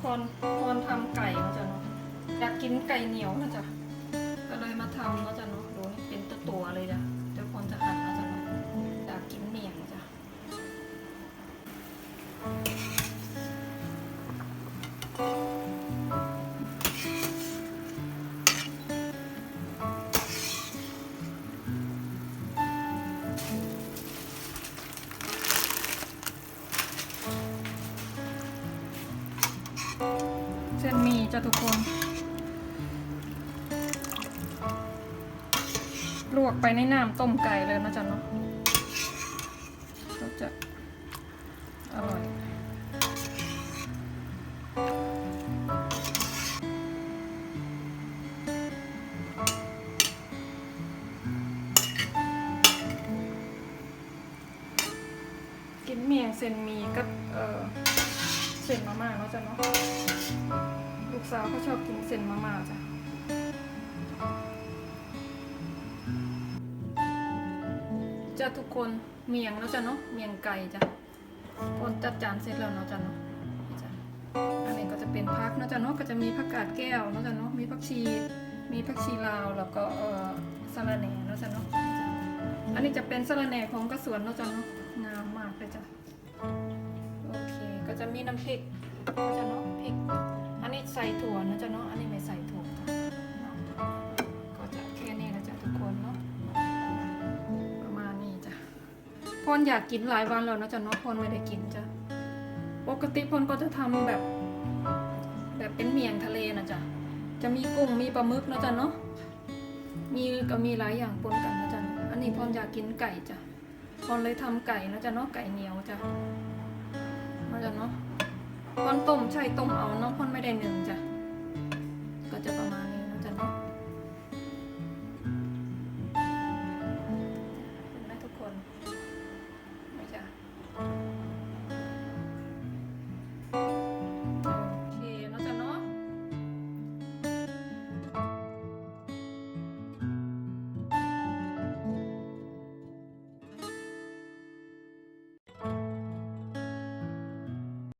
พรพรทำไก่มาจ้ะเนาะอยากกินไก่เหนียวนะจ๊ะก็เลยมาทำนะจ้ะเนาะดูนี่เป็นตัวตัวเลยจ้ะ จ้ะทุกคน ลวกไปในน้ำต้มไก่เลยนะจ๊ะเนาะก็จะอร่อยกินเมียงเส้นมีกับเออเส้นมาม่าเนาะจ๊ะเนาะ กสาวเขาชอบกินเส้นมาม่าจ้ะจ้ะทุกคนเมียงแล้วจ้ะเนาะเมียงไก่จ้ะพอจัดจานเสร็จแล้วเนาะจ้ะเนาะจ้ะอันนี้ก็จะเป็นพักเนาะจ้ะเนาะก็จะมีผักกาดแก้วเนาะจ้ะเนาะมีผักชี มีผักชีลาวแล้วก็เอ่อสะระแหน่เนาะจ้ะเนาะนี่จ้ะอันนี้จะเป็นสะระแหน่ของกระสวนเนาะจ้ะเนาะงามมากเลยจ้ะโอเคก็จะมีน้ำพริกเนาะจ้ะเนาะพริก อันนี้ใส่ถั่วนะจ้ะเนาะ อันนี้ไม่ใส่ถั่วก็จะแค่นี้นะจ้ะทุกคนเนาะ ประมาณนี้จ้ะพรอยากกินหลายวันแล้วนะจ๊ะเนาะพรไม่ได้กินจ้ะ ปกติพรก็จะทำแบบ แบบเป็นเมียงทะเลนะจ๊ะ จะมีกุ้งมีปลาหมึกนะจ๊ะเนาะ มีก็มีหลายอย่างปนกันนะจ๊ะ อันนี้พรอยากกินไก่จ้ะพรเลยทำไก่นะจ๊ะเนาะ ไก่เหนียวจ้ะนะจ๊ะเนาะ ตอนต้มใช่ต้มเอาเนาะพรไม่ได้หนึ่งจ้ะ